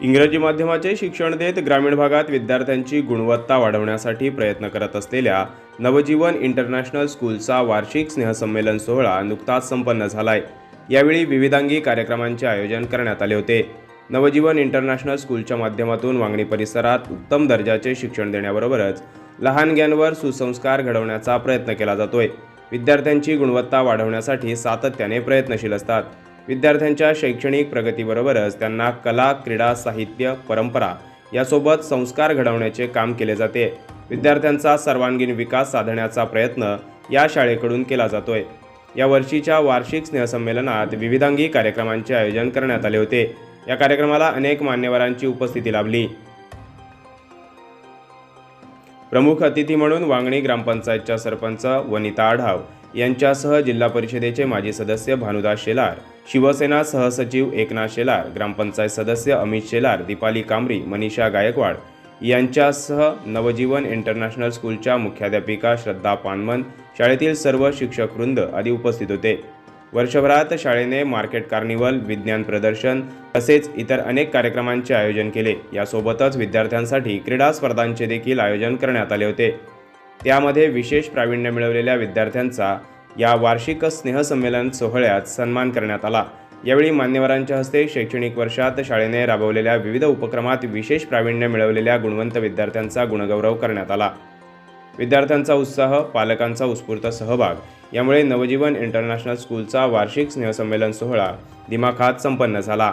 इंग्रजी माध्यमाचे शिक्षण देत ग्रामीण भागात विद्यार्थ्यांची गुणवत्ता वाढवण्यासाठी प्रयत्न करत असलेल्या नवजीवन इंटरनॅशनल स्कूलचा वार्षिक स्नेहसंमेलन सोहळा नुकताच संपन्न झालाय. यावेळी विविधांगी कार्यक्रमांचे आयोजन करण्यात आले होते. नवजीवन इंटरनॅशनल स्कूलच्या माध्यमातून वांगणी परिसरात उत्तम दर्जाचे शिक्षण देण्याबरोबरच लहानग्यांवर सुसंस्कार घडवण्याचा प्रयत्न केला जातोय. विद्यार्थ्यांची गुणवत्ता वाढवण्यासाठी सातत्याने प्रयत्नशील असतात. विद्यार्थ्यांच्या शैक्षणिक प्रगतीबरोबरच त्यांना कला क्रीडा साहित्य परंपरा यासोबत संस्कार घडवण्याचे काम केले जाते. विद्यार्थ्यांचा सर्वांगीण विकास साधण्याचा प्रयत्न या शाळेकडून केला जातोय. या वर्षीच्या वार्षिक स्नेहसंमेलनात विविधांगी कार्यक्रमांचे आयोजन करण्यात आले होते. या कार्यक्रमाला अनेक मान्यवरांची उपस्थिती लाभली. प्रमुख अतिथी म्हणून वांगणी ग्रामपंचायतच्या सरपंच वनिता आढाव यांच्यासह जिल्हा परिषदेचे माजी सदस्य भानुदास शेलार शिवसेना सहसचिव एकनाथ शेलार ग्रामपंचायत सदस्य अमित शेलार दीपाली कांबरी मनीषा गायकवाड यांच्यासह नवजीवन इंटरनॅशनल स्कूलच्या मुख्याध्यापिका श्रद्धा पानमन शाळेतील सर्व शिक्षक वृंद आदी उपस्थित होते. वर्षभरात शाळेने मार्केट कार्निवल विज्ञान प्रदर्शन तसेच इतर अनेक कार्यक्रमांचे आयोजन केले. यासोबतच विद्यार्थ्यांसाठी क्रीडा स्पर्धांचे देखील आयोजन करण्यात आले होते. त्यामध्ये विशेष प्रावीण्य मिळवलेल्या विद्यार्थ्यांचा या वार्षिक स्नेहसंमेलन सोहळ्यात सन्मान करण्यात आला. यावेळी मान्यवरांच्या हस्ते शैक्षणिक वर्षात शाळेने राबवलेल्या विविध उपक्रमात विशेष प्रावीण्य मिळवलेल्या गुणवंत विद्यार्थ्यांचा गुणगौरव करण्यात आला. विद्यार्थ्यांचा उत्साह पालकांचा उत्स्फूर्त सहभाग यामुळे नवजीवन इंटरनॅशनल स्कूलचा वार्षिक स्नेहसंमेलन सोहळा दिमाखात संपन्न झाला.